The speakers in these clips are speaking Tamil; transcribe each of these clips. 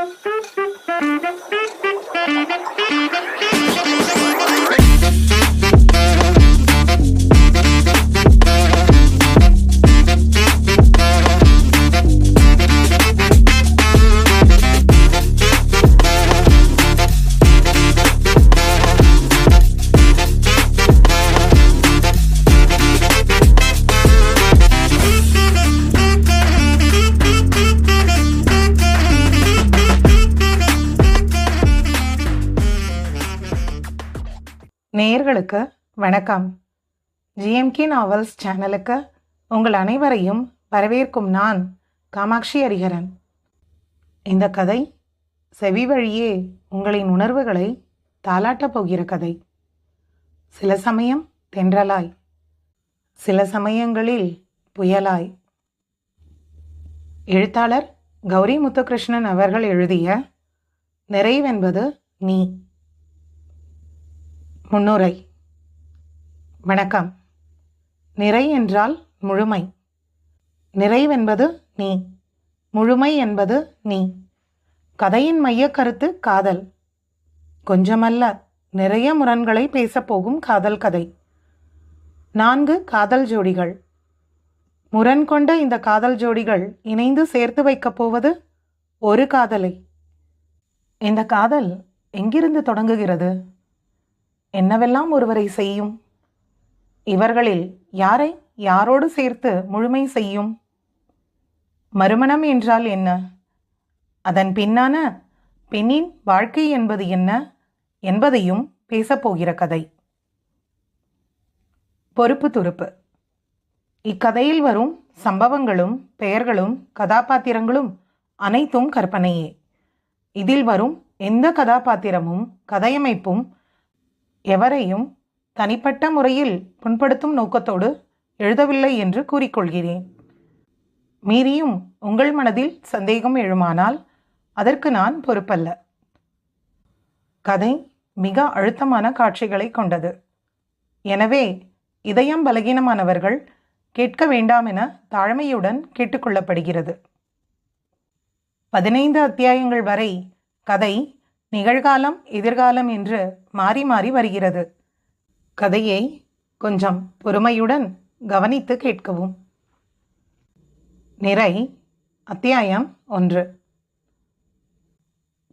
Thank you. வணக்கம். ஜிஎம்கே நாவல்ஸ் சேனலுக்கு உங்கள் அனைவரையும் வரவேற்கும் நான் காமாட்சி ஹரிஹரன். இந்த கதை செவி வழியே உங்களின் உணர்வுகளை தாளாட்டப் போகிற கதை. சில சமயம் தென்றலாய் சில சமயங்களில் புயலாய். எழுத்தாளர் கௌரி முத்துகிருஷ்ணன் அவர்கள் எழுதிய நிறைவென்பது நீ முன்னுரை. வணக்கம். நிறை என்றால் முழுமை. நிறைவென்பது நீ. முழுமை என்பது நீ. கதையின் மையக் கருத்து காதல். கொஞ்சமல்ல நிறைய முரண்களை பேசப்போகும் காதல் கதை. நான்கு காதல் ஜோடிகள். முரண் கொண்ட இந்த காதல் ஜோடிகள் இணைந்து சேர்த்து வைக்கப் போவது ஒரு காதலை. இந்த காதல் எங்கிருந்து தொடங்குகிறது? என்னவெல்லாம் ஒருவரை செய்யும்? இவர்களில் யாரை யாரோடு சேர்த்து முழுமை செய்யும்? மறுமணம் என்றால் என்ன? அதன் பின்னான பெண்ணின் வாழ்க்கை என்பது என்ன என்பதையும் பேசப்போகிற கதை. பொறுப்பு துருப்பு. இக்கதையில் வரும் சம்பவங்களும் பெயர்களும் கதாபாத்திரங்களும் அனைத்தும் கற்பனையே. இதில் வரும் எந்த கதாபாத்திரமும் கதையமைப்பும் எவரையும் தனிப்பட்ட முறையில் புண்படுத்தும் நோக்கத்தோடு எழுதவில்லை என்று கூறிக்கொள்கிறேன். மீறியும் உங்கள் மனதில் சந்தேகம் எழுமானால் அதற்கு நான் பொறுப்பல்ல. கதை மிக அழுத்தமான காட்சிகளை கொண்டது. எனவே இதயம் பலகீனமானவர்கள் கேட்க வேண்டாம் என தாழ்மையுடன் கேட்டுக்கொள்ளப்படுகிறது. பதினைந்து அத்தியாயங்கள் வரை கதை நிகழ்காலம் எதிர்காலம் என்று மாறி மாறி வருகிறது. கதையை கொஞ்சம் பொறுமையுடன் கவனித்து கேட்கவும். நிறை அத்தியாயம் ஒன்று.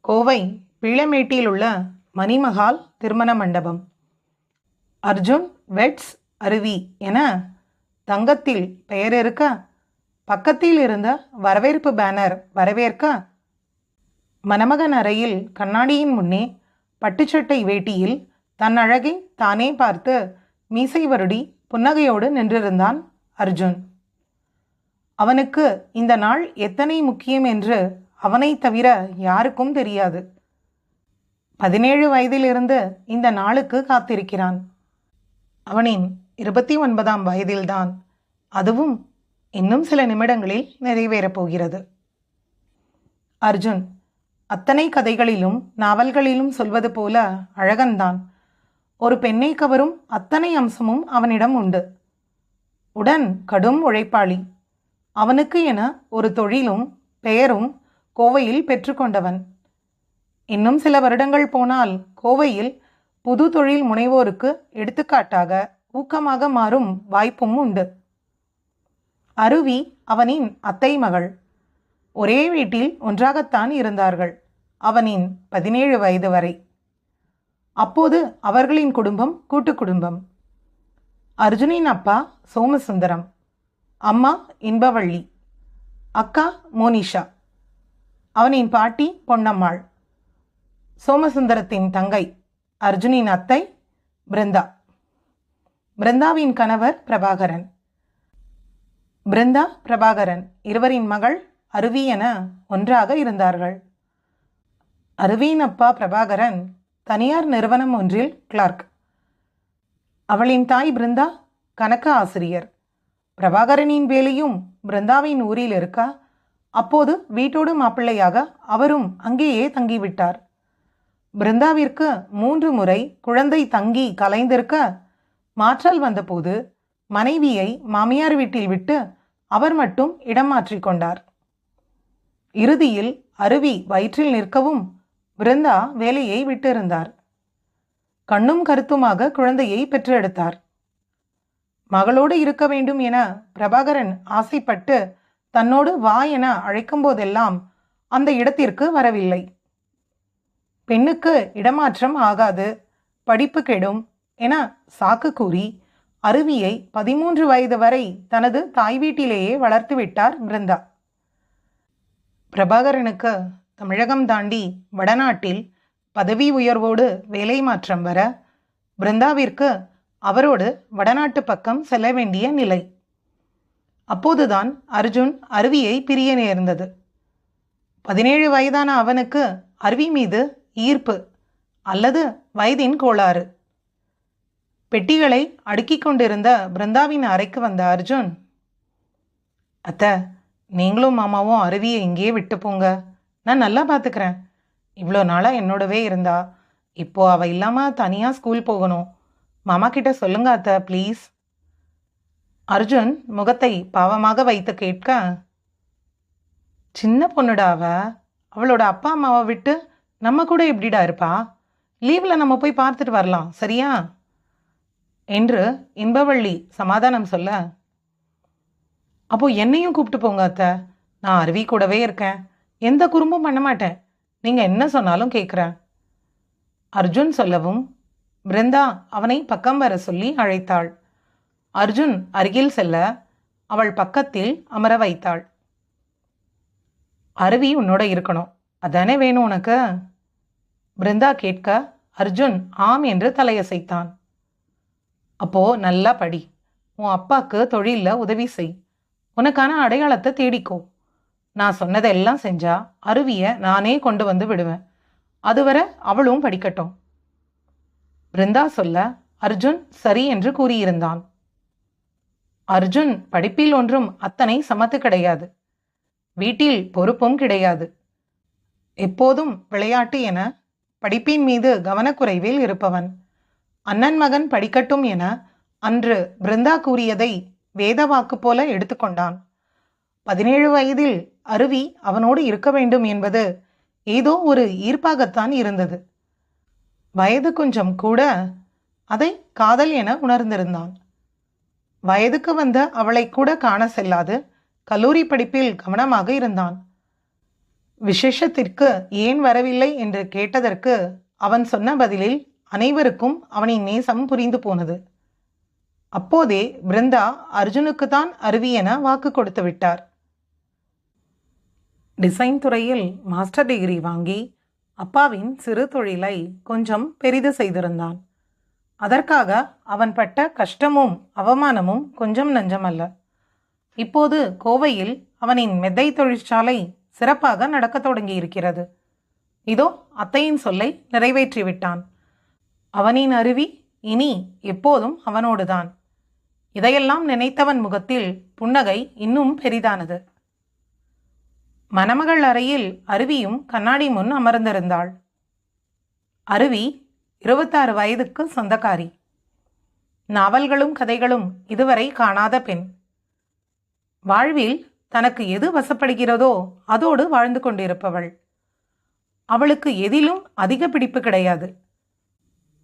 கோவை பீளமேட்டில் உள்ள மணிமகால் திருமண மண்டபம். அர்ஜுன் வெட்ஸ் அருவி என தங்கத்தில் பெயர் இருக்க பக்கத்தில் இருந்த வரவேற்பு பேனர் வரவேற்க மணமகன் அறையில் கண்ணாடியின் முன்னே பட்டுச்சட்டை வேட்டியில் தன் அழகை தானே பார்த்து மீசை வருடி புன்னகையோடு நின்றிருந்தான் அர்ஜுன். அவனுக்கு இந்த நாள் எத்தனை முக்கியம் என்று அவனை தவிர யாருக்கும் தெரியாது. பதினேழு வயதிலிருந்து இந்த நாளுக்கு காத்திருக்கிறான். அவனின் இருபத்தி ஒன்பதாம் வயதில்தான் அதுவும் இன்னும் சில நிமிடங்களில் நிறைவேறப் போகிறது. அர்ஜுன் அத்தனை கதைகளிலும் நாவல்களிலும் சொல்வது போல அழகன்தான். ஒரு பெண்ணை கவரும் அத்தனை அம்சமும் அவனிடம் உண்டு. உடன் கடும் உழைப்பாளி. அவனுக்கு என ஒரு தொழிலும் பெயரும் கோவையில் பெற்றுக்கொண்டவன் இன்னும் சில வருடங்கள் போனால் கோவையில் புது தொழில் முனைவோருக்கு எடுத்துக்காட்டாக ஊக்கமாக மாறும் வாய்ப்பும் உண்டு. அருவி அவனின் அத்தை மகள். ஒரே வீட்டில் ஒன்றாகத்தான் இருந்தார்கள். அவனின் பதினேழு வயது வரை. அப்போது அவர்களின் குடும்பம் கூட்டு குடும்பம். அர்ஜுனின் அப்பா சோமசுந்தரம். அம்மா இன்பவள்ளி. அக்கா மோனிஷா. அவனின் பாட்டி பொன்னம்மாள். சோமசுந்தரத்தின் தங்கை அர்ஜுனின் அத்தை பிருந்தா. பிருந்தாவின் கணவர் பிரபாகரன். பிருந்தா பிரபாகரன் இருவரின் மகள் அருவி என ஒன்றாக இருந்தார்கள். அருவியின் அப்பா பிரபாகரன் தனியார் நிறுவனம் ஒன்றில் கிளார்க். அவளின் தாய் பிருந்தா கணக்க ஆசிரியர். பிரபாகரனின் வேலையும் பிருந்தாவின் ஊரில் இருக்க? அப்போது வீட்டோடு மாப்பிள்ளையாக அவரும் அங்கேயே தங்கிவிட்டார். பிருந்தாவிற்கு மூன்று முறை குழந்தை தங்கி கலைந்திருக்க மாற்றல் வந்தபோது மனைவியை மாமியார் வீட்டில் விட்டு அவர் மட்டும் இடம் மாற்றிக்கொண்டார் இறுதியில் அருவி வயிற்றில் நிற்கவும் பிருந்தா வேலையை விட்டிருந்தார். கண்ணும் கருத்துமாக குழந்தையை பெற்றெடுத்தார். மகளோடு இருக்க வேண்டும் என பிரபாகரன் ஆசைப்பட்டு தன்னோடு வா என அழைக்கும் போதெல்லாம் அந்த இடத்திற்கு வரவில்லை. பெண்ணுக்கு இடமாற்றம் ஆகாது படிப்பு கெடும் என சாக்கு கூறி அருவியை பதிமூன்று வயது வரை தனது தாய் வீட்டிலேயே வளர்த்து விட்டார் பிருந்தா. பிரபாகரனுக்கு தமிழகம் தாண்டி வடநாட்டில் பதவி உயர்வோடு வேலை மாற்றம் வர பிருந்தாவிற்கு அவரோடு வடநாட்டு பக்கம் செல்ல வேண்டிய நிலை. அப்போதுதான் அர்ஜுன் அருவியை பிரிய நேர்ந்தது. பதினேழு வயதான அவனுக்கு அருவி மீது ஈர்ப்பு அல்லது வயதின் கோளாறு. பெட்டிகளை அடுக்கிக் கொண்டிருந்த பிருந்தாவின் அறைக்கு வந்த அர்ஜுன் அத்தை நீங்களும் மாமாவும் அருவியை இங்கேயே விட்டு போங்க. நான் நல்லா பார்த்துக்கிறேன் இவ்வளோ நாளாக என்னோடவே இருந்தா. இப்போ அவள் இல்லாமல் தனியாக ஸ்கூல் போகணும். மாமா கிட்ட சொல்லுங்க அத்தை ப்ளீஸ் அர்ஜுன் முகத்தை பாவமாக வைத்து கேட்க சின்ன பொண்ணுடா அவ. அவளோட அப்பா அம்மாவை விட்டு நம்ம கூட எப்படிடா இருப்பா? லீவில் நம்ம போய் பார்த்துட்டு வரலாம் சரியா? என்று இன்பவள்ளி சமாதானம் சொல்ல அப்போ என்னையும் கூப்பிட்டு போங்க அத்தை. நான் அருவி கூடவே இருக்கேன். எந்த குறும்பும் பண்ண மாட்டேன். நீங்கள் என்ன சொன்னாலும் கேட்குறேன் அர்ஜுன் சொல்லவும் பிருந்தா அவனை பக்கம் வர சொல்லி அழைத்தாள். அர்ஜுன் அருகில் செல்ல அவள் பக்கத்தில் அமர வைத்தாள். அருவி உன்னோட இருக்கணும். அதானே வேணும் உனக்கு? பிருந்தா கேட்க அர்ஜுன் ஆம் என்று தலையசைத்தான். அப்போ நல்லா படி. உன் அப்பாக்கு தொழிலில் உதவி செய். உனக்கான அடையாளத்தை தேடிக்கோ. நான் சொன்னதெல்லாம் செஞ்சா அருவியை நானே கொண்டு வந்து விடுவேன். அதுவரை அவளும் படிக்கட்டும். பிருந்தா சொல்ல அர்ஜுன் சரி என்று கூறியிருந்தான். அர்ஜுன் படிப்பில் ஒன்றும் அத்தனை சமத்து கிடையாது. வீட்டில் பொறுப்பும் கிடையாது. எப்போதும் விளையாட்டு என படிப்பின் மீது கவனக்குறைவில் இருப்பவன். அண்ணன் மகன் படிக்கட்டும் என அன்று பிருந்தா கூறியதை வேதவாக்கு போல எடுத்துக்கொண்டான். பதினேழு வயதில் அருவி அவனோடு இருக்க வேண்டும் என்பது ஏதோ ஒரு ஈர்ப்பாகத்தான் இருந்தது. வயது கொஞ்சம் கூட அதை காதல் என உணர்ந்திருந்தான். வயதுக்கு வந்த அவளை கூட காண செல்லாது கல்லூரி படிப்பில் கவனமாக இருந்தான். விசேஷத்திற்கு ஏன் வரவில்லை என்று கேட்டதற்கு அவன் சொன்ன பதிலில் அனைவருக்கும் அவனின் நேசம் புரிந்து போனது. அப்போதே பிருந்தா அர்ஜுனுக்கு தான் அருவி என வாக்கு கொடுத்து விட்டார். டிசைன் துறையில் மாஸ்டர் டிகிரி வாங்கி அப்பாவின் சிறு தொழிலை கொஞ்சம் பெரிது செய்திருந்தான். அதற்காக அவன் பட்ட கஷ்டமும் அவமானமும் கொஞ்சம் நஞ்சமல்ல. இப்போது கோவையில் அவனின் மெத்தை தொழிற்சாலை சிறப்பாக நடக்கத் தொடங்கியிருக்கிறது. இதோ அத்தையின் சொல்லை நிறைவேற்றிவிட்டான். அவனின் அருவி இனி எப்போதும் அவனோடுதான். இதையெல்லாம் நினைத்தவன் முகத்தில் புன்னகை இன்னும் பெரிதானது. மணமகள் அறையில் அருவியும் கண்ணாடி முன் அமர்ந்திருந்தாள். அருவி இருபத்தாறு வயதுக்கு சொந்தக்காரி. நாவல்களும் கதைகளும் இதுவரை காணாத பெண். வாழ்வில் தனக்கு எது வசப்படுகிறதோ அதோடு வாழ்ந்து கொண்டிருப்பவள். அவளுக்கு எதிலும் அதிக பிடிப்பு கிடையாது.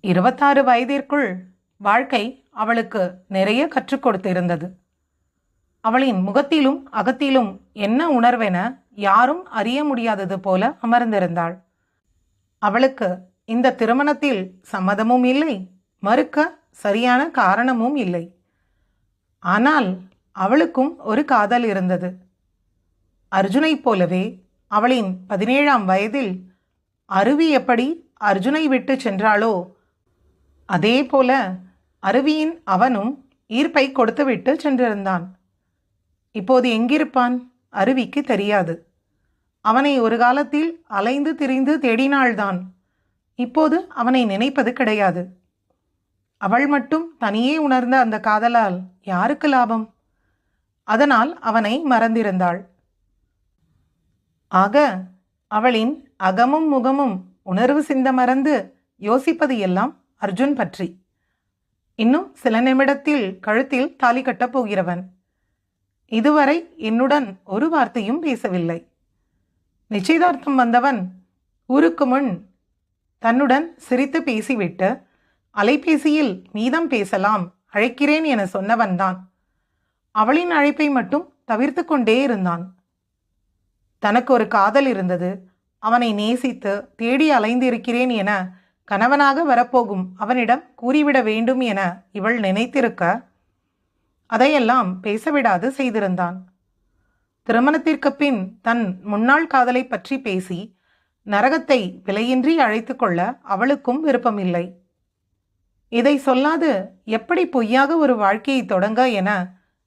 இருபத்தாறு வயதிற்குள் வாழ்க்கை அவளுக்கு நிறைய கற்றுக் கொடுத்திருந்தது. அவளின் முகத்திலும் அகத்திலும் என்ன உணர்வென யாரும் அறிய முடியாதது போல அமர்ந்திருந்தாள். அவளுக்கு இந்த திருமணத்தில் சம்மதமும் இல்லை மறுக்க சரியான காரணமும் இல்லை. ஆனால் அவளுக்கும் ஒரு காதல் இருந்தது. அர்ஜுனைப் போலவே அவளின் பதினேழாம் வயதில் அருவி எப்படி அர்ஜுனை விட்டு சென்றாளோ அதே போல அருவியின் அவனும் ஈர்ப்பை கொடுத்துவிட்டு சென்றிருந்தான். இப்போது எங்கிருப்பான்? அருவிக்கு தெரியாது. அவனை ஒரு காலத்தில் அலைந்து திரிந்து தேடினாள்தான். இப்போது அவனை நினைப்பது கிடையாது. அவள் மட்டும் தனியே உணர்ந்த அந்த காதலால் யாருக்கு லாபம்? அதனால் அவனை மறந்திருந்தாள். ஆக அவளின் அகமும் முகமும் உணர்வு சிந்த மறந்து யோசிப்பது எல்லாம் அர்ஜுன் பற்றி. இன்னும் சில நிமிடத்தில் கழுத்தில் தாலி கட்டப் போகிறவன். இதுவரை என்னுடன் ஒரு வார்த்தையும் பேசவில்லை. நிச்சயதார்த்தம் வந்தவன் ஊருக்கு முன் தன்னுடன் சிரித்து பேசிவிட்டு அலைபேசியில் மீதம் பேசலாம் அழைக்கிறேன் என சொன்னவன்தான். அவளின் அழைப்பை மட்டும் தவிர்த்து கொண்டே இருந்தான். தனக்கு ஒரு காதல் இருந்தது. அவனை நேசித்து தேடி அலைந்திருக்கிறேன் என கணவனாக வரப்போகும் அவனிடம் கூறிவிட வேண்டும் என இவள் நினைத்திருக்க அதையெல்லாம் பேசவிடாது செய்திருந்தான். திருமணத்திற்கு பின் தன் முன்னாள் காதலை பற்றி பேசி நரகத்தை விலையின்றி அழைத்து கொள்ள அவளுக்கும் விருப்பமில்லை. இதை சொல்லாது எப்படி பொய்யாக ஒரு வாழ்க்கையை தொடங்க என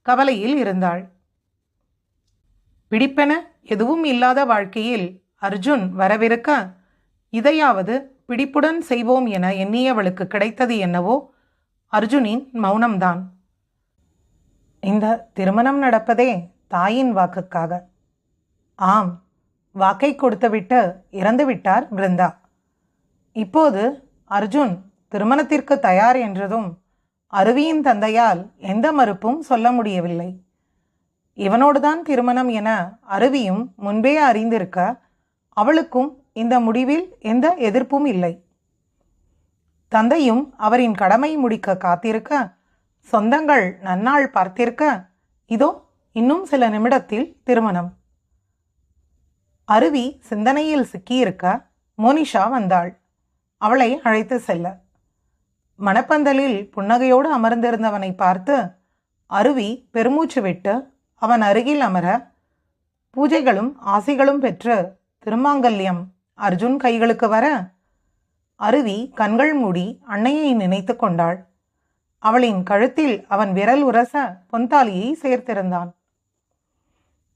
கவலையில் இருந்தாள். பிடிப்பென எதுவும் இல்லாத வாழ்க்கையில் அர்ஜுன் வரவிருக்க இதையாவது பிடிப்புடன் செய்வோம் என எண்ணியவளுக்கு கிடைத்தது என்னவோ அர்ஜுனின் மௌனம்தான். இந்த திருமணம் நடப்பதே தாயின் வாக்குக்காக. ஆம் வாக்கை கொடுத்துவிட்டு இறந்துவிட்டார் பிருந்தா. இப்போது அர்ஜுன் திருமணத்திற்கு தயார் என்றதும் அருவியின் தந்தையால் எந்த மறுப்பும் சொல்ல முடியவில்லை. இவனோடுதான் திருமணம் என அருவியும் முன்பே அறிந்திருக்க அவளுக்கும் இந்த முடிவில் எந்த எதிர்ப்பும் இல்லை. தந்தையும் அவரின் கடமை முடிக்க காத்திருக்க சொந்தங்கள் நன்னாள் பார்த்திருக்க இதோ இன்னும் சில நிமிடத்தில் திருமணம். அருவி சிந்தனையில் சிக்கியிருக்க மோனிஷா வந்தாள். அவளை அழைத்து செல்ல. மணப்பந்தலில் புன்னகையோடு அமர்ந்திருந்தவனை பார்த்து அருவி பெருமூச்சு விட்டு அவன் அருகில் அமர பூஜைகளும் ஆசைகளும் பெற்று திருமாங்கல்யம் அர்ஜுன் கைகளுக்கு வர அருவி கண்கள் மூடி அன்னையை நினைத்து கொண்டாள். அவளின் கழுத்தில் அவன் விரல் உரச பொன்தாலியை சேர்த்திருந்தான்.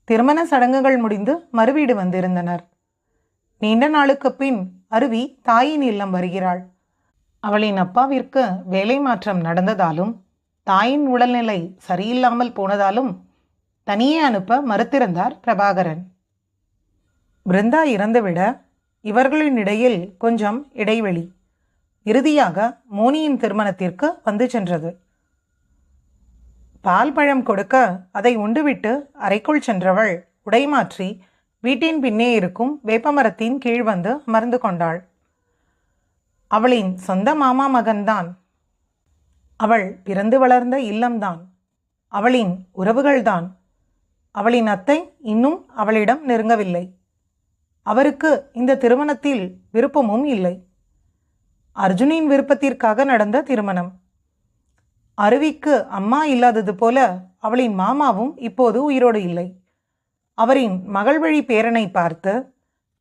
திருமண சடங்குகள் முடிந்து மறுவீடு வந்திருந்தனர். நீண்ட நாளுக்கு பின் அருவி தாயின் இல்லம் வருகிறாள். அவளின் அப்பாவிற்கு வேலை மாற்றம் நடந்ததாலும் தாயின் உடல்நிலை சரியில்லாமல் போனதாலும் தனியே அனுப்ப மறுத்திருந்தார் பிரபாகரன். பிருந்தா இறந்துவிட இவர்களின் இடையில் கொஞ்சம் இடைவெளி. இறுதியாக மோனியின் திருமணத்திற்கு வந்து சென்றது. பால் பழம் கொடுக்க அதை உண்டுவிட்டு அறைக்குள் சென்றவள் உடை மாற்றி வீட்டின் பின்னே இருக்கும் வேப்பமரத்தின் கீழ் வந்து அமர்ந்து கொண்டாள். அவளின் சொந்த மாமா மகன்தான். அவள் பிறந்து வளர்ந்த இல்லம்தான். அவளின் உறவுகள்தான். அவளின் அத்தை இன்னும் அவளிடம் நெருங்கவில்லை. அவருக்கு இந்த திருமணத்தில் விருப்பமும் இல்லை. அர்ஜுனின் விருப்பத்திற்காக நடந்த திருமணம். அருவிக்கு அம்மா இல்லாதது போல அவளின் மாமாவும் இப்போது உயிரோடு இல்லை. அவரின் மகள் வழி பேரனை பார்த்து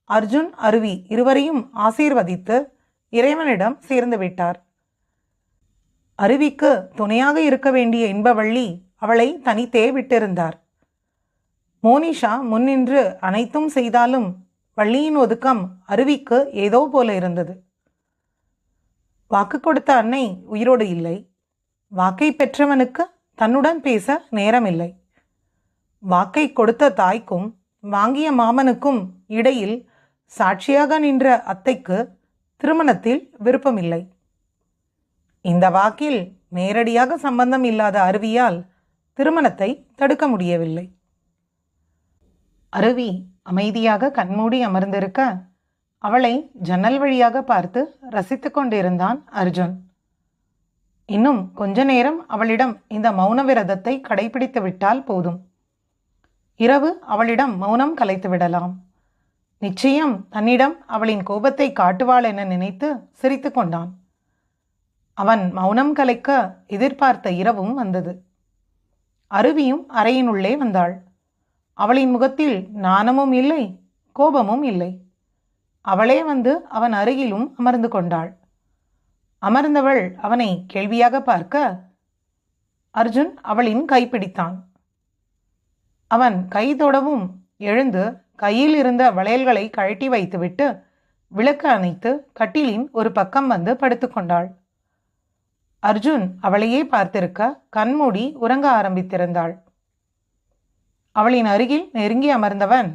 அர்ஜுன் அருவி இருவரையும் ஆசீர்வதித்து இறைவனிடம் சேர்ந்து விட்டார். அருவிக்கு துணையாக இருக்க வேண்டிய இன்பவள்ளி அவளை தனித்தே விட்டிருந்தார். மோனிஷா முன்னின்று அனைத்தும் செய்தாலும் வள்ளியின் ஒதுக்கம் அருவிக்கு ஏதோ போல இருந்தது. வாக்கு கொடுத்த அன்னை உயிரோடு இல்லை. வாக்கை பெற்றவனுக்கு தன்னுடன் பேச நேரமில்லை. வாக்கை கொடுத்த தாய்க்கும் வாங்கிய மாமனுக்கும் இடையில் சாட்சியாக நின்ற அத்தைக்கு திருமணத்தில் விருப்பமில்லை. இந்த வாக்கில் நேரடியாக சம்பந்தம் இல்லாத அருவியால் திருமணத்தை தடுக்க முடியவில்லை. அருவி அமைதியாக கண்மூடி அமர்ந்திருக்க அவளை ஜன்னல் வழியாக பார்த்து ரசித்து கொண்டிருந்தான் அர்ஜுன். இன்னும் கொஞ்ச நேரம் அவளிடம் இந்த மௌன விரதத்தை கடைபிடித்து விட்டால் போதும். இரவு அவளிடம் மௌனம் கலைத்து விடலாம். நிச்சயம் தன்னிடம் அவளின் கோபத்தை காட்டுவாள் என நினைத்து சிரித்து கொண்டான். அவன் மௌனம் கலைக்க எதிர்பார்த்த இரவும் வந்தது. அருவியும் அறையினுள்ளே வந்தாள். அவளின் முகத்தில் நாணமும் இல்லை கோபமும் இல்லை. அவளே வந்து அவன் அருகிலும் அமர்ந்து கொண்டாள். அமர்ந்தவள் அவனை கேள்வியாக பார்க்க அர்ஜுன் அவளின் கைப்பிடித்தான் அவன் கை தொடவும் எழுந்து கையில் இருந்த வளையல்களை கழட்டி வைத்துவிட்டு விளக்கு அணைத்து கட்டிலின் ஒரு பக்கம் வந்து படுத்துக்கொண்டாள் அர்ஜுன் அவளையே பார்த்திருக்க கண்மூடி உறங்க ஆரம்பித்திருந்தாள். அவளின் அருகில் நெருங்கி அமர்ந்தவன்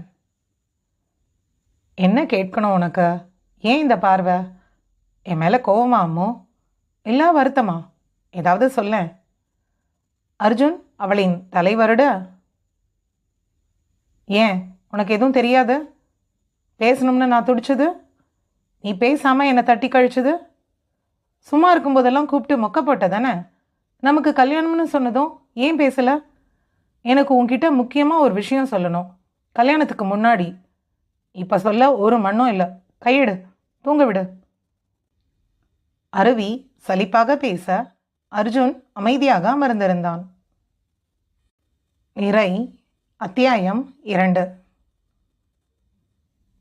என்ன கேட்கணும் உனக்கு? ஏன் இந்த பார்வை? என் மேலே கோவமா அம்மோ? இல்லை வருத்தமா? ஏதாவது சொல்ல அர்ஜுன் அவளின் தலை வருட ஏன்? உனக்கு எதுவும் தெரியாது? பேசணும்னு நான் துடிச்சது? நீ பேசாமல் என்னை தட்டி கழிச்சது? சும்மா இருக்கும்போதெல்லாம் கூப்பிட்டு மொக்க போட்ட தானே? நமக்கு கல்யாணம்னு சொன்னதும் ஏன் பேசலை? எனக்கு உன்கிட்ட முக்கியமாக ஒரு விஷயம் சொல்லணும். கல்யாணத்துக்கு முன்னாடி இப்போ சொல்ல ஒரு மண்ணும் இல்லை. கையிடு தூங்க விடு அருவி சலிப்பாக பேச அர்ஜுன் அமைதியாக அமர்ந்திருந்தான். இறை அத்தியாயம் இரண்டு.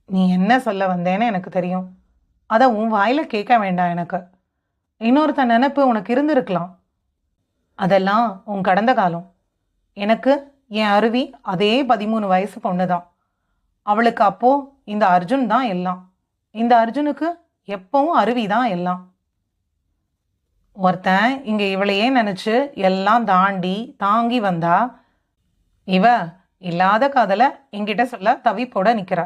நீ என்ன சொல்ல வந்தேன்னு எனக்கு தெரியும். அதை உன் வாயில் கேட்க வேண்டாம் எனக்கு. இன்னொருத்த நினப்பு உனக்கு இருந்திருக்கலாம். அதெல்லாம் உன் கடந்த காலம். எனக்கு என் அருவி அதே பதிமூணு வயசு பொண்ணு தான் அவளுக்கு அப்போ இந்த அர்ஜுன் தான் எல்லாம். இந்த அர்ஜுனுக்கு எப்பவும் அருவி தான் எல்லாம். ஒருத்தன் இங்கே இவளையே நினச்சி எல்லாம் தாண்டி தாங்கி வந்தா இவ இல்லாத காதலை என்கிட்ட சொல்ல தவிப்போட நிற்கிறா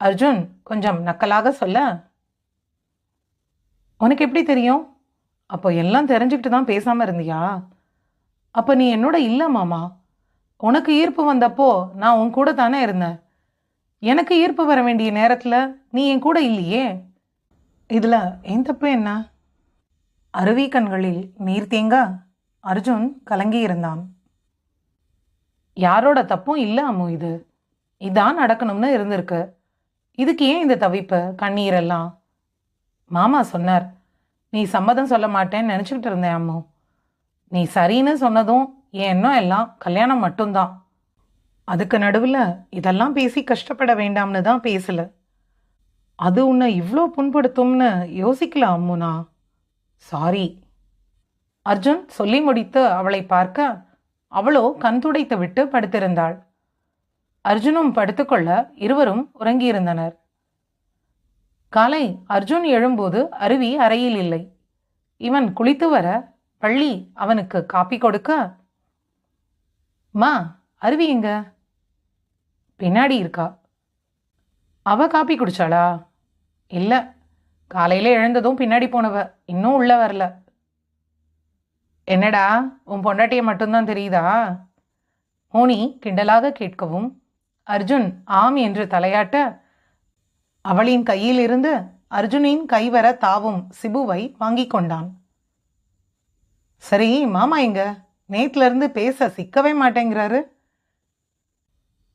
அர்ஜுன் கொஞ்சம் நக்கலாக சொல்ல உனக்கு எப்படி தெரியும்? அப்போ எல்லாம் தெரிஞ்சுக்கிட்டு தான் பேசாமல் இருந்தியா? அப்போ நீ என்னோட இல்லை மாமா. உனக்கு ஈர்ப்பு வந்தப்போ நான் உன் கூட தானே இருந்தேன். எனக்கு ஈர்ப்பு வர வேண்டிய நேரத்தில் நீ என் கூட இல்லையே? இதில் என் தப்பு என்ன? அருவி கண்களில் நீர் தேங்க? அர்ஜுன் கலங்கி இருந்தான். யாரோட தப்பும் இல்லை அம்மு இது. இதான் நடக்கணும்னு இருந்திருக்கு. இதுக்கு ஏன் இந்த தவிப்பு? கண்ணீரெல்லாம் மாமா சொன்னார் நீ சம்மதம் சொல்ல மாட்டேன்னு நினச்சிக்கிட்டு இருந்தேன் அம்மு. நீ சரின்னு சொன்னதும் என் எண்ணம் எல்லாம் கல்யாணம் மட்டும்தான். அதுக்கு நடுவில் இதெல்லாம் பேசி கஷ்டப்பட வேண்டாம்னு தான் பேசல. அது உன்னை இவ்வளோ புண்படுத்தும்னு யோசிக்கல அம்முனா? சாரி அர்ஜுன் சொல்லி முடித்து அவளை பார்க்க அவளோ கண் துடைத்து விட்டு படுத்திருந்தாள். அர்ஜுனும் படுத்துக்கொள்ள இருவரும் உறங்கியிருந்தனர். காலை அர்ஜுன் எழும்போது அருவி அறையில் இல்லை. இவன் குளித்து வர பள்ளி அவனுக்கு காப்பி கொடுக்க மா அருவி எங்க? பின்னாடி இருக்கா? அவ காப்பி குடிச்சாளா? இல்லை. காலையில் எழுந்ததும் பின்னாடி போனவ. இன்னும் உள்ள வரல. என்னடா? உன் பொண்டாட்டியை மட்டும்தான் தெரியுதா? மோனி கிண்டலாக கேட்கவும் அர்ஜுன் ஆம் என்று தலையாட்ட அவளின் கையிலிருந்து அர்ஜுனின் கைவர தாவும் சிபுவை வாங்கி கொண்டான். சரி மாமா எங்க? நேத்துல இருந்து பேச சிக்கவே மாட்டேங்கிறாரு.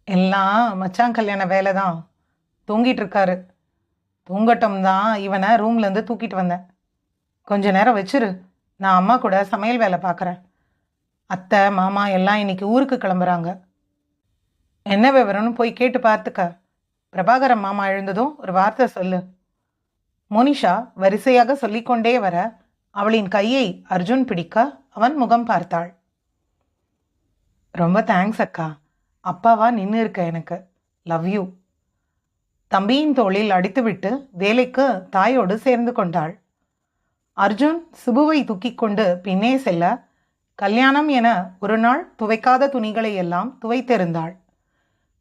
எல்லாம் மச்சான் கல்யாண வேலை தான் தூங்கிட்டு இருக்காரு தூங்கட்டும் தான் இவனை ரூம்லேருந்து தூக்கிட்டு வந்தேன். கொஞ்ச நேரம் வச்சிரு. நான் அம்மா கூட சமையல் வேலை பார்க்குறேன். அத்தை மாமா எல்லாம் இன்னைக்கு ஊருக்கு கிளம்புறாங்க. என்ன விவரம்னு போய் கேட்டு பார்த்துக்க. பிரபாகரன் மாமா எழுந்ததும் ஒரு வார்த்தை சொல்லு. மோனிஷா வரிசையாக சொல்லிக்கொண்டே வர அவளின் கையை அர்ஜுன் பிடிக்க அவன் முகம் பார்த்தாள். ரொம்ப தேங்க்ஸ் அக்கா. அப்பாவா நின்று இருக்க எனக்கு. லவ் யூ தம்பியின் தோளில் அடித்துவிட்டு வேலைக்கு தாயோடு சேர்ந்து கொண்டாள். அர்ஜுன் சுபுவை தூக்கிக் கொண்டு பின்னே செல்ல கல்யாணம் என ஒரு நாள் துவைக்காத துணிகளை எல்லாம் துவைத்திருந்தாள்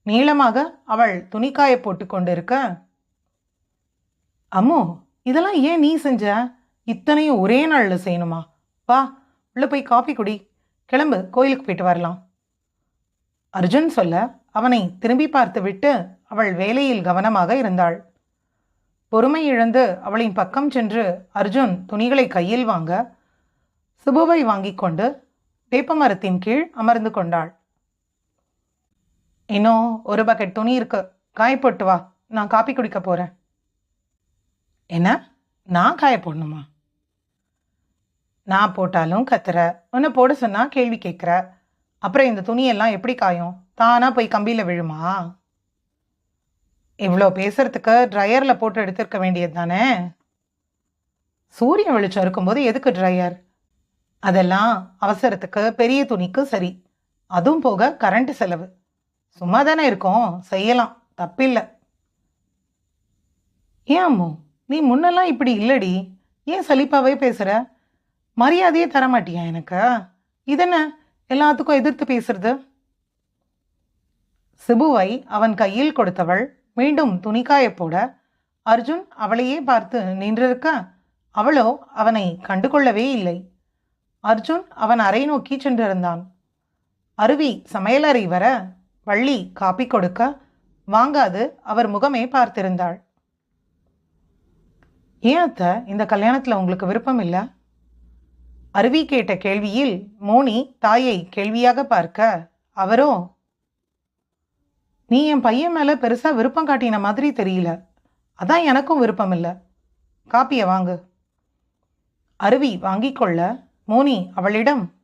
நீளமாக அவள் துணிக்காய போட்டு கொண்டிருக்க அம்மு இதெல்லாம் ஏன் நீ செஞ்ச? இத்தனையும் ஒரே நாளில் செய்யணுமா? வா உள்ள போய் காஃபி குடி. கிளம்பு கோயிலுக்கு போயிட்டு வரலாம். அர்ஜுன் சொல்ல அவனை திரும்பி பார்த்துவிட்டு அவள் வேலையில் கவனமாக இருந்தாள். பொறுமை இழந்து அவளின் பக்கம் சென்று அர்ஜுன் துணிகளை கையில் வாங்க சுபுவை வாங்கிக் கொண்டு வேப்பமரத்தின் கீழ் அமர்ந்து கொண்டாள். இன்னும் ஒரு பக்கெட் துணி இருக்கு. காய போட்டு வா. நான் காப்பி குடிக்க போறேன். என்ன? நான் காய போடணுமா? நான் போட்டாலும் கத்துற. உன்னை போட சொன்னா கேள்வி கேட்குற அப்புறம் இந்த துணியெல்லாம் எப்படி காயும்? தானா போய் கம்பியில் விழுமா? இவ்வளோ பேசுறதுக்கு ட்ரையரில் போட்டு எடுத்திருக்க வேண்டியது தானே? சூரிய வெளிச்சம் இருக்கும்போது எதுக்கு ட்ரையர் அதெல்லாம் அவசரத்துக்கு பெரிய துணிக்கு சரி. அதுவும் போக கரண்ட் செலவு. சும்மா தானே இருக்கும். செய்யலாம். தப்பில்லை. ஏன் அம்மு? நீ முன்னெல்லாம் இப்படி இல்லடி. ஏன் சலிப்பாவே பேசுகிற மரியாதையே தர மாட்டியா எனக்கு? இதென்ன? எல்லாத்துக்கும் எதிர்த்து பேசுறது? சிபுவை அவன் கையில் கொடுத்தவள் மீண்டும் துணிக்காய போட அர்ஜுன் அவளையே பார்த்து நின்றிருக்க? அவளோ அவனை கண்டுகொள்ளவே இல்லை. அர்ஜுன் அவன் அறை நோக்கி சென்றிருந்தான். அருவி சமையலறை வர வள்ளி காப்பி கொடுக்க? வாங்காது அவர் முகமே பார்த்திருந்தாள். ஏன் அத்தை இந்த கல்யாணத்தில் உங்களுக்கு விருப்பம் இல்லை? அருவி கேட்ட கேள்வியில் மோனி தாயை கேள்வியாக பார்க்க அவரோ நீ என் பையன் மேலே பெருசாக விருப்பம் காட்டின மாதிரி தெரியல. அதான் எனக்கும் விருப்பம் இல்லை காப்பியை வாங்கு. அருவி வாங்கிக்கொள்ள மோனி அவளிடம்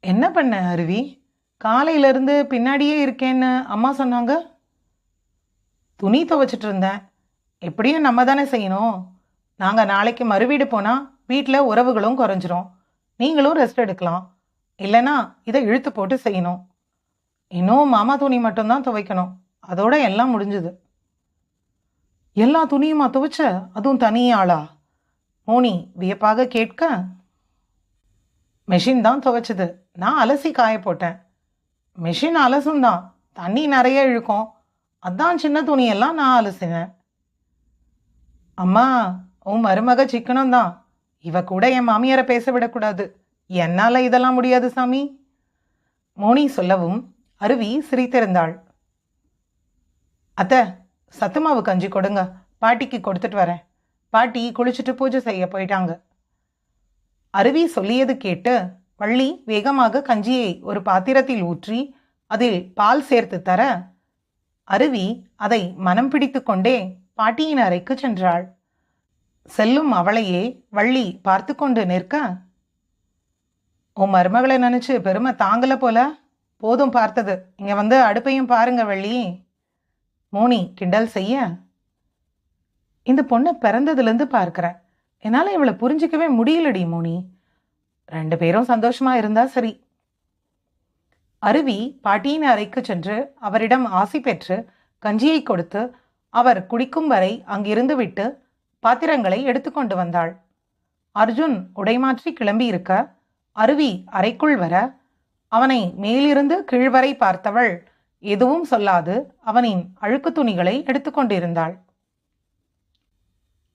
என்ன பண்ண அருவி? காலையிலேருந்து பின்னாடியே இருக்கேன்னு அம்மா சொன்னாங்க. துணி துவைச்சிட்டு இருந்தேன். எப்படியும் நம்ம தானே செய்யணும். நாங்கள் நாளைக்கு மறுவீடு போனால் வீட்டில் உறவுகளும் குறைஞ்சிரும். நீங்களும் ரெஸ்ட் எடுக்கலாம். இல்லைன்னா இதை இழுத்து போட்டு செய்யணும். இன்னும் மாமா துணி மட்டும்தான் துவைக்கணும். அதோட எல்லாம் முடிஞ்சுது. எல்லா துணியுமா துவைச்ச? அதுவும் தனி மோனி வியப்பாக கேட்க மெஷின் தான் துவைச்சது. நான் அலசி காய போட்டேன். மெஷின் அலசும் தான். தண்ணி நிறைய இழுக்கும். அதான் சின்ன துணியெல்லாம் நான் அலசினேன். அம்மா உன் மருமக சிக்கனம் தான். இவ கூட என் மாமியாரை பேச விடக்கூடாது. என்னால் இதெல்லாம் முடியாது சாமி. மோனி சொல்லவும் அருவி சிரித்திருந்தாள். அத்தை சத்துமாவு கஞ்சி கொடுங்க. பாட்டிக்கு கொடுத்துட்டு வரேன். பாட்டி குளிச்சுட்டு பூஜை செய்ய போயிட்டாங்க. அருவி சொல்லியது கேட்டு வள்ளி வேகமாக கஞ்சியை ஒரு பாத்திரத்தில் ஊற்றி அதில் பால் சேர்த்து தர அருவி அதை மனம் பிடித்து கொண்டே பாட்டியின் அறைக்கு சென்றாள். செல்லும் அவளையே வள்ளி பார்த்து கொண்டு நிற்க உன் மருமகளை நினைச்சு பெருமை தாங்கல போல. போதும் பார்த்தது. இங்க வந்து அடுப்பையும் பாருங்க வள்ளி. மோனி கிண்டல் செய்ய. இந்த பொண்ணை பிறந்ததுலேருந்து பார்க்குறேன் என்னால் இவளை புரிஞ்சிக்கவே முடியலடி மோனி. ரெண்டு பேரும் சந்தோஷமாக இருந்தா சரி. அருவி பாட்டியின் அறைக்கு சென்று அவரிடம் ஆசி பெற்று கஞ்சியை கொடுத்து அவர் குடிக்கும் வரை அங்கிருந்து விட்டு பாத்திரங்களை எடுத்துக்கொண்டு வந்தாள். அர்ஜுன் உடைமாற்றி கிளம்பி இருக்க அருவி அறைக்குள் வர அவனை மேலிருந்து கீழ்வரை பார்த்தவள் எதுவும் சொல்லாது அவனின் அழுக்கு துணிகளை எடுத்துக்கொண்டிருந்தாள்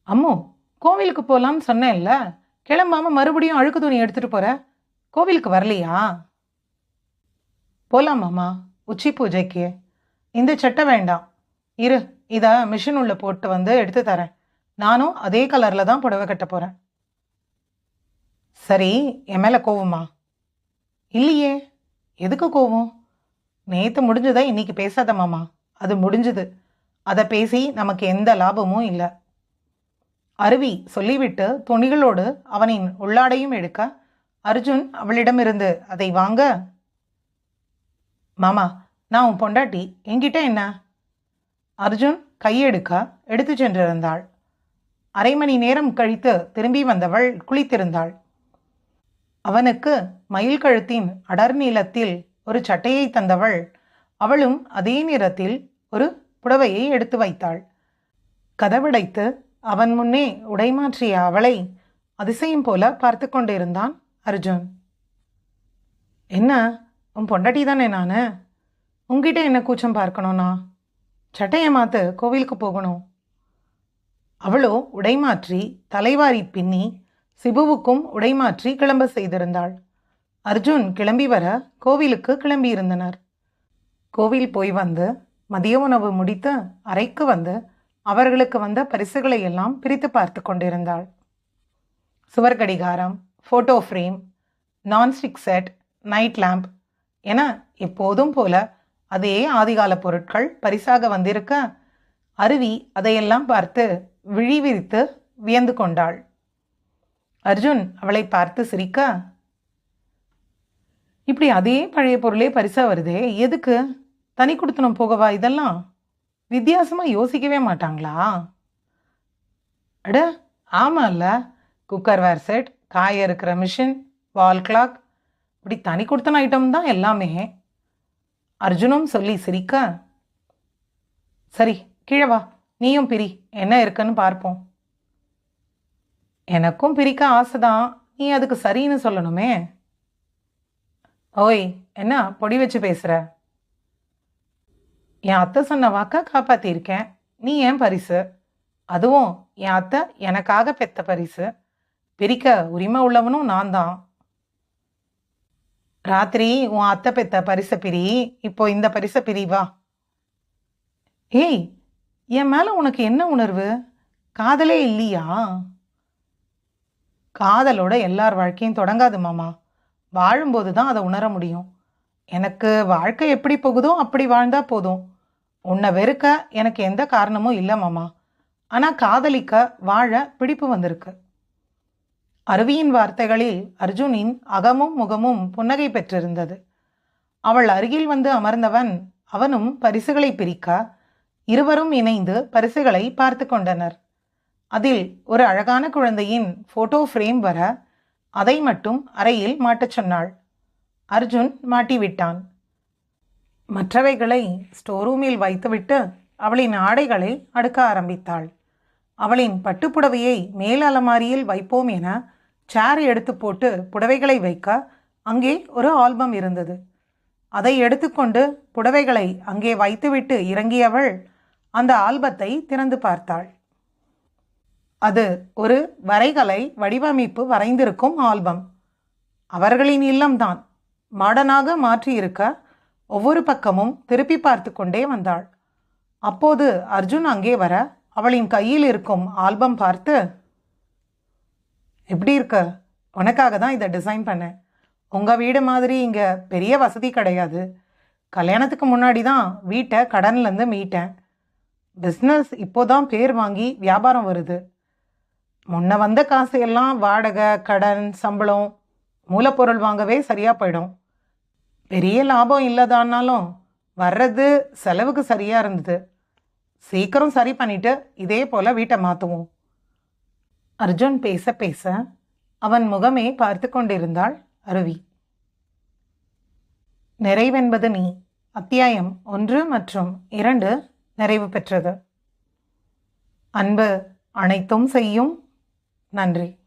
அம்மு கோவிலுக்கு போலாம்னு சொன்னேன்ல கிளம்பாம மறுபடியும் அழுக்கு துணி எடுத்துட்டு போற கோவிலுக்கு வரலையா? போலாம் மாமா உச்சி பூஜைக்கு. இந்த சட்டை வேண்டாம். இரு இதை மிஷின் உள்ள போட்டு வந்து எடுத்து தரேன். நானும் அதே கலரில் தான் புடவை கட்ட போகிறேன் சரி என் மேலே கோவமா? இல்லையே. எதுக்கு கோவம்? நேற்று முடிஞ்சதை இன்னைக்கு பேசாத மாமா. அது முடிஞ்சுது. அதை பேசி நமக்கு எந்த லாபமும் இல்லை. அருவி சொல்லிவிட்டு துணிகளோடு அவனின் உள்ளாடையும் எடுக்க அர்ஜுன் அவளிடமிருந்து அதை வாங்க. மாமா நான் உன் பொண்டாட்டி. என்கிட்ட என்ன? அர்ஜுன் கையெடுக்க. எடுத்து சென்றிருந்தாள். அரை மணி நேரம் கழித்து திரும்பி வந்தவள் குளித்திருந்தாள். அவனுக்கு மயில் கழுத்தின் அடர் நீளத்தில் ஒரு சட்டையை தந்தவள் அவளும் அதே நிறத்தில் ஒரு புடவையை எடுத்து வைத்தாள். கதவடைத்து அவன் முன்னே உடைமாற்றிய அவளை அதிசயம் போல பார்த்து கொண்டிருந்தான் அர்ஜுன். என்ன? உன் பொண்டாட்டி தானே நான்? உங்ககிட்ட என்ன கூச்சம் பார்க்கணும்னா? சட்டையை மாற்று கோவிலுக்கு போகணும். அவளோ உடைமாற்றி தலைவாரி பின்னி சிபுவுக்கும் உடைமாற்றி கிளம்ப செய்திருந்தாள். அர்ஜுன் கிளம்பி வர கோவிலுக்கு கிளம்பியிருந்தனர். கோவில் போய் வந்து மதிய உணவு முடித்து அறைக்கு வந்து அவர்களுக்கு வந்த பரிசுகளை எல்லாம் பிரித்து பார்த்து கொண்டிருந்தாள். சுவர் கடிகாரம் photo frame nonstick set night lamp என எப்போதும் போல அதே ஆதிகால பொருட்கள் பரிசாக வந்திருக்க அருவி அதையெல்லாம் பார்த்து விழிவிரித்து வியந்து கொண்டாள். அர்ஜுன் அவளை பார்த்து சிரிக்க இப்படி அதே பழைய பொருளே பரிசா வருதே எதுக்கு? தனி கொடுத்தனும் போகவா இதெல்லாம்? வித்தியாசமாக யோசிக்கவே மாட்டாங்களா? அட ஆமாம்ல குக்கர் வேர் செட் காய இருக்கிற மிஷின் வால் கிளாக். இப்படி தனி கொடுத்தன ஐட்டம் தான் எல்லாமே. அர்ஜுனும் சொல்லி சிரிக்க சரி கீழே வா. நீயும் பிரி என்ன இருக்குன்னு பார்ப்போம். எனக்கும் பிரிக்க ஆசைதான் நீ அதுக்கு சரின்னு சொல்லணுமே. ஓய் என்ன பொடி வச்சு பேசுற? என் அத்தை சொன்ன வாக்கா காப்பாத்திருக்கேன். நீ ஏன் பரிசு? அதுவும் என் அத்தை எனக்காக பெத்த பரிசு. பிரிக்க உரிமை உள்ளவனும் நான் தான் ராத்திரி உன் அத்தை பெத்த பரிசை பிரி இப்போ இந்த பரிசை பிரிவா ஏய் என் மேலே உனக்கு என்ன உணர்வு? காதலே இல்லையா? காதலோட எல்லார் வாழ்க்கையும் தொடங்காது மாமா. வாழும்போது தான் அதை உணர முடியும். எனக்கு வாழ்க்கை எப்படி போகுதோ அப்படி வாழ்ந்தா போதும். உன்னை வெறுக்க எனக்கு எந்த காரணமும் இல்லை மாமா. ஆனால் காதலிக்க வாழ பிடிப்பு வந்திருக்கு. அருவியின் வார்த்தைகளில் அர்ஜுனின் அகமும் முகமும் புன்னகை பெற்றிருந்தது. அவள் அருகில் வந்து அமர்ந்தவன் அவனும் பரிசுகளை பிரிக்க இருவரும் இணைந்து பரிசுகளை பார்த்து கொண்டனர். அதில் ஒரு அழகான குழந்தையின் ஃபோட்டோ ஃப்ரேம் வர அதை மட்டும் அறையில் மாட்டச் சொன்னாள். அர்ஜுன் மாட்டிவிட்டான். மற்றவைகளை ஸ்டோரூமில் வைத்துவிட்டு அவளின் ஆடைகளை அடுக்க ஆரம்பித்தாள். அவளின் பட்டுப்புடவையை மேல் அலமாரியில் வைப்போம் என சேர் எடுத்து போட்டு புடவைகளை வைக்க அங்கே ஒரு ஆல்பம் இருந்தது. அதை எடுத்துக்கொண்டு புடவைகளை அங்கே வைத்துவிட்டு இறங்கியவள் அந்த ஆல்பத்தை திறந்து பார்த்தாள். அது ஒரு வரைகலை வடிவமைப்பு வரைந்திருக்கும் ஆல்பம். அவர்களின் இல்லம்தான். மாடனாக மாற்றியிருக்க ஒவ்வொரு பக்கமும் திருப்பி பார்த்து கொண்டே வந்தாள். அப்போது அர்ஜுன் அங்கே வர அவளின் கையில் இருக்கும் ஆல்பம் பார்த்து எப்படி இருக்க? உனக்காக தான் இதை டிசைன் பண்ணேன். உங்கள் வீடு மாதிரி இங்கே பெரிய வசதி கிடையாது. கல்யாணத்துக்கு முன்னாடி தான் வீட்டை கடன்லேருந்து மீட்டேன். பிஸ்னஸ் இப்போதான் பேர் வாங்கி வியாபாரம் வருது. முன்ன வந்த காசு எல்லாம் வாடகை கடன் சம்பளம் மூலப்பொருள் வாங்கவே சரியாக போயிடும். பெரிய லாபம் இல்லதானாலும் வர்றது செலவுக்கு சரியாக இருந்தது. சீக்கிரம் சரி பண்ணிவிட்டு இதே போல் வீட்டை மாற்றுவோம் அர்ஜுன் பேச பேச அவன் முகமே பார்த்து கொண்டிருந்தாள் அருவி. நிறைவென்பது நீ. அத்தியாயம் ஒன்று மற்றும் இரண்டு நிறைவு பெற்றது. அன்பு அனைத்தும் செய்யும். நன்றி.